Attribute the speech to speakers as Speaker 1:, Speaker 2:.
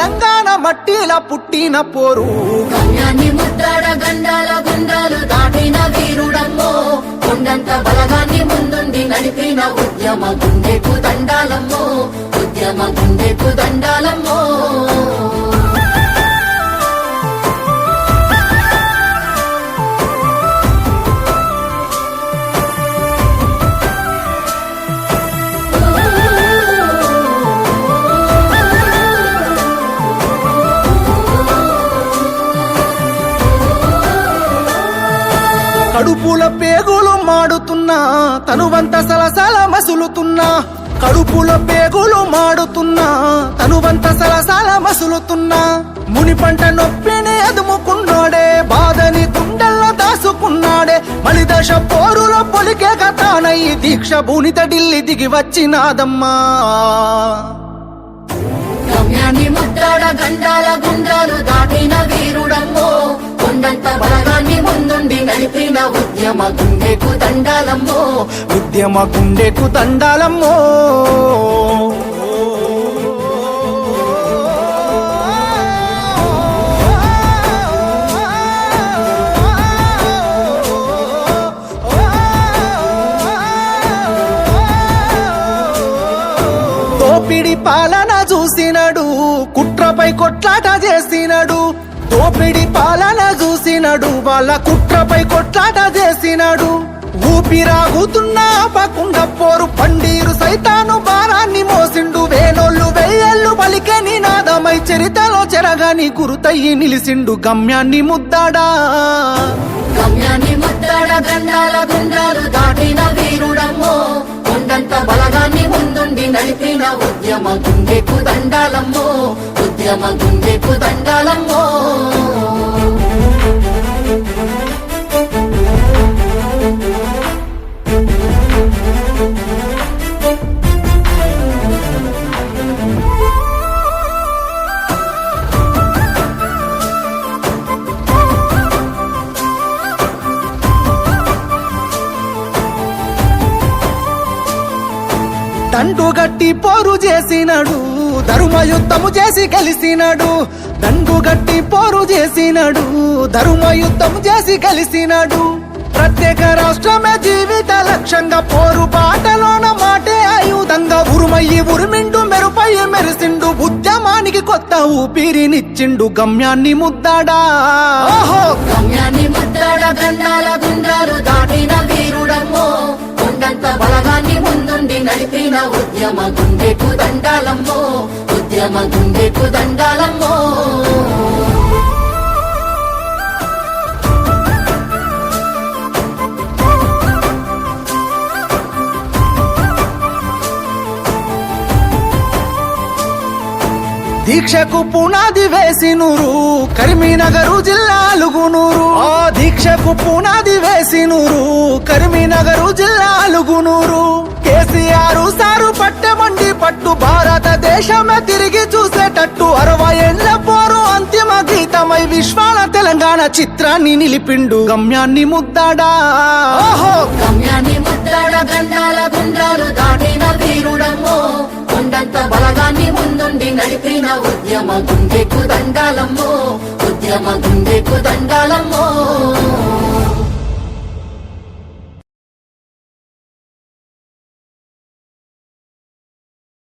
Speaker 1: తెలంగాణ మట్టిల పుట్టిన పోరు.
Speaker 2: గమ్యాన్ని ముద్దాడ గండాల గుండాలు దాటిన వీరుడమ్మో. కొండంత బలగాన్ని ముందుండి నడిపిన ఉద్యమ గుండెకు దండాలమ్మో. ఉద్యమ గుండెకు దండాలమ్మో.
Speaker 1: కడుపుల పేగులు మాడుతున్నా తనువంత సలసల మసులుతున్నా. కడుపుల పేగులు మాడుతున్నా తనువంత సలసల మసులుతున్నా. ముని పంట నొప్పిని అదుముకున్నాడే బాధని గుండెల్లో దాసుకున్నాడే. మలిదశ పోరులో పొలికే కథానయ్యి దీక్ష భూనిత ఢిల్లీ దిగి వచ్చినాదమ్మా.
Speaker 2: గమ్యాన్ని ముద్రాడ గండాల గుండాలు దాటిన వీరుడమ్మో. ఉద్యమ గుండెకు దండాలమ్మో.
Speaker 1: ఉద్యమ గుండెకు దండాలమ్మో. దోపిడి పాలన చూసినడు కుట్రపై కొట్లాట చేసినడు. దోపిడి పాలన చూసినడు వాళ్ళ కుట్రపై కొట్లాట చేసినాడు. ఊపిరాగుతున్నా ఆపకుండ పోరు పండీరు సైతాను భారాన్ని మోసిండు. వేనోళ్ళు వెయ్యేళ్ళు పలికే నినాదమై చరితలో చెరగాని గురుతయ్యి నిలిసిండు. గమ్యాన్ని ముద్దాడా?
Speaker 2: గమ్యాన్ని ముద్దాడా? గండాల గుండాలు దాటిన వీరుడమ్మో. కొండంత బలగాన్ని ముందుండి నడిపిన ఉద్యమ గుండెకు దండాలమ్మో. ఉద్యమ గుండెకు దండాలమ్మో.
Speaker 1: దండుగట్టి పోరు చేసినాడు ధర్మ యుద్ధము చేసి కలిసినాడు దండుగట్టి పోరు చేసినాడు ధర్మ యుద్ధము చేసి కలిసినాడు ప్రత్యేక రాష్ట్రమే జీవిత లక్ష్యంగా పోరు బాటలోన మాటే ఆయుధంగా ఉరుమయ్యి ఉరిమిండు మెరుపై మెరిసిండు. ఉద్యమానికి కొత్త ఊపిరినిచ్చిండు గమ్యాన్ని ముద్దాడా? ఓహో
Speaker 2: గమ్యాన్ని ముద్దాడా గండాల గుండాలు దాటిన వీరుడమ్మో. కొండంత బలగాన్ని ముందుండి నడిపిన ఉద్యమ గుండెకు దండాలమ్మో ఉద్యమ గుండెకు దండాలమ్మో.
Speaker 1: దీక్షకు పునాది వేసినూరు కరీంనగరు జిల్లా అలుగునూరు ఆ దీక్షకు పునాది వేసినూరు కరీంనగరు జిల్లా అలుగునూరు సారు సారు పట్టమండి పట్టు. భారతదేశమే తిరిగి చూసేటట్టు అరవై ఏళ్ళ పోరు అంతిమ గీతమై విశ్వాల తెలంగాణ చిత్రాన్ని నిలిపిండు గమ్యాన్ని ముద్దాడా. ఓహో!
Speaker 2: గమ్యాన్ని ముద్రాడ గండాల గుండాలు దాటిన వీరుడమ్మో కొండంత బలగాన్ని ముందుండి నడిపిన ఉద్యమ గుండెకు దండాలమ్మో. ఉద్యమ గుండెకు దండాలమ్మో.